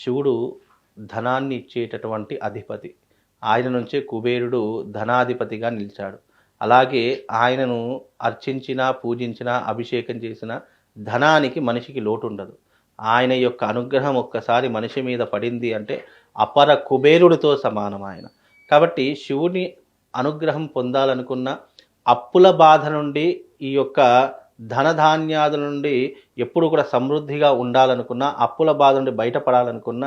శివుడు ధనాన్ని ఇచ్చేటటువంటి అధిపతి. ఆయన నుంచే కుబేరుడు ధనాధిపతిగా నిలిచాడు. అలాగే ఆయనను అర్చించినా పూజించిన అభిషేకం చేసిన ధనానికి మనిషికి లోటు ఉండదు ఆయన యొక్క అనుగ్రహం ఒక్కసారి మనిషి మీద పడింది అంటే అపర కుబేరుడితో సమానం ఆయన. కాబట్టి శివుని అనుగ్రహం పొందాలనుకున్న అప్పుల బాధ నుండి ఈ యొక్క ధనధాన్యాదుల నుండి ఎప్పుడు కూడా సమృద్ధిగా ఉండాలనుకున్న అప్పుల బాధ నుండి బయటపడాలనుకున్న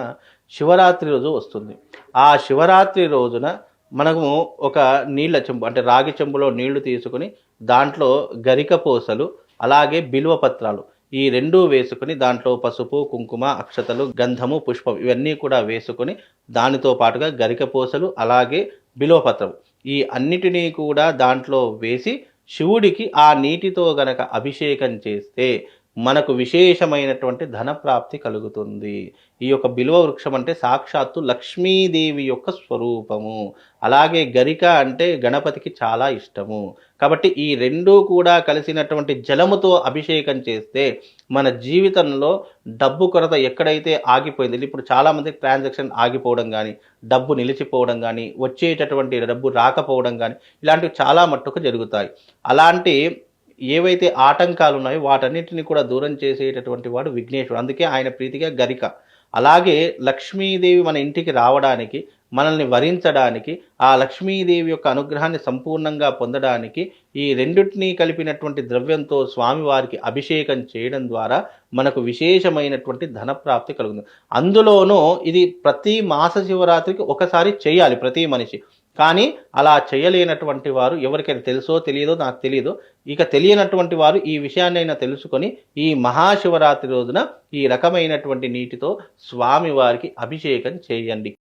శివరాత్రి రోజు వస్తుంది. ఆ శివరాత్రి రోజున మనము ఒక నీళ్ళ చెంబు అంటే రాగి చెంబులో నీళ్ళు తీసుకుని దాంట్లో గరిక పూసలు అలాగే బిల్వ పత్రాలు ఈ రెండూ వేసుకుని దాంట్లో పసుపు కుంకుమ అక్షతలు గంధము పుష్పం ఇవన్నీ కూడా వేసుకొని దానితో పాటుగా గరిక పూసలు అలాగే బిల్వపత్రం ఈ అన్నిటినీ కూడా దాంట్లో వేసి శివుడికి ఆ నీటితో గనక అభిషేకం చేస్తే మనకు విశేషమైనటువంటి ధన ప్రాప్తి కలుగుతుంది. ఈ యొక్క బిల్వ వృక్షం అంటే సాక్షాత్తు లక్ష్మీదేవి యొక్క స్వరూపము. అలాగే గరిక అంటే గణపతికి చాలా ఇష్టము. కాబట్టి ఈ రెండూ కూడా కలిసినటువంటి జలముతో అభిషేకం చేస్తే మన జీవితంలో డబ్బు కొరత ఎక్కడైతే ఆగిపోయింది ఇప్పుడు చాలామంది ట్రాన్సాక్షన్ ఆగిపోవడం కానీ డబ్బు నిలిచిపోవడం కానీ వచ్చేటటువంటి డబ్బు రాకపోవడం కానీ ఇలాంటివి చాలా మట్టుకు జరుగుతాయి. అలాంటి ఏవైతే ఆటంకాలు ఉన్నాయో వాటన్నిటిని కూడా దూరం చేసేటటువంటి వాడు విఘ్నేశ్వరుడు. అందుకే ఆయన ప్రీతిగా గరిక. అలాగే లక్ష్మీదేవి మన ఇంటికి రావడానికి మనల్ని వరించడానికి ఆ లక్ష్మీదేవి యొక్క అనుగ్రహాన్ని సంపూర్ణంగా పొందడానికి ఈ రెండింటినీ కలిపినటువంటి ద్రవ్యంతో స్వామివారికి అభిషేకం చేయడం ద్వారా మనకు విశేషమైనటువంటి ధనప్రాప్తి కలుగుతుంది. అందులోనూ ఇది ప్రతి మాస శివరాత్రికి ఒకసారి చేయాలి ప్రతి మనిషి. కానీ అలా చేయలేనటువంటి వారు ఎవరికైనా తెలుసో తెలియదో నాకు తెలియదు ఇక తెలియనటువంటి వారు ఈ విషయాన్నైనా తెలుసుకొని ఈ మహాశివరాత్రి రోజున ఈ రకమైనటువంటి నీటితో స్వామివారికి అభిషేకం చేయండి.